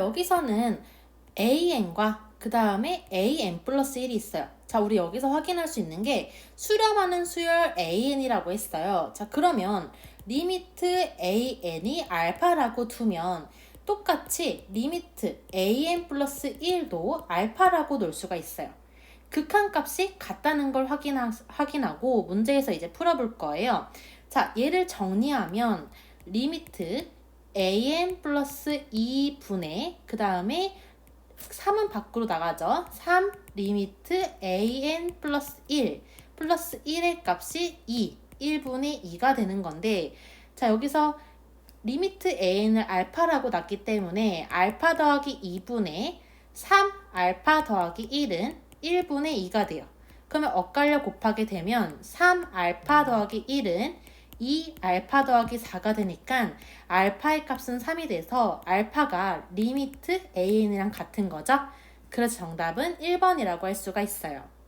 여기서는 an과 그 다음에 an 플러스 1이 있어요. 자, 우리 여기서 확인할 수 있는 게 수렴하는 수열 an이라고 했어요. 자, 그러면 리미트 an이 알파라고 두면 똑같이 리미트 an 플러스 1도 알파라고 놓을 수가 있어요. 극한값이 같다는 걸 확인하, 확인하고 문제에서 이제 풀어볼 거예요. 자, 얘를 정리하면 리미트 an 플러스 2분의 그 다음에 3은 밖으로 나가죠. 3 리미트 an 플러스 1 플러스 1의 값이 2 1분의 2가 되는 건데 자 여기서 리미트 an을 알파라고 놨기 때문에 알파 더하기 2분의 3 알파 더하기 1은 1분의 2가 돼요. 그러면 엇갈려 곱하게 되면 3 알파 더하기 1은 2 알파 더하기 4가 되니까 알파의 값은 3이 돼서 알파가 리미트 an이랑 같은 거죠. 그래서 정답은 1번이라고 할 수가 있어요.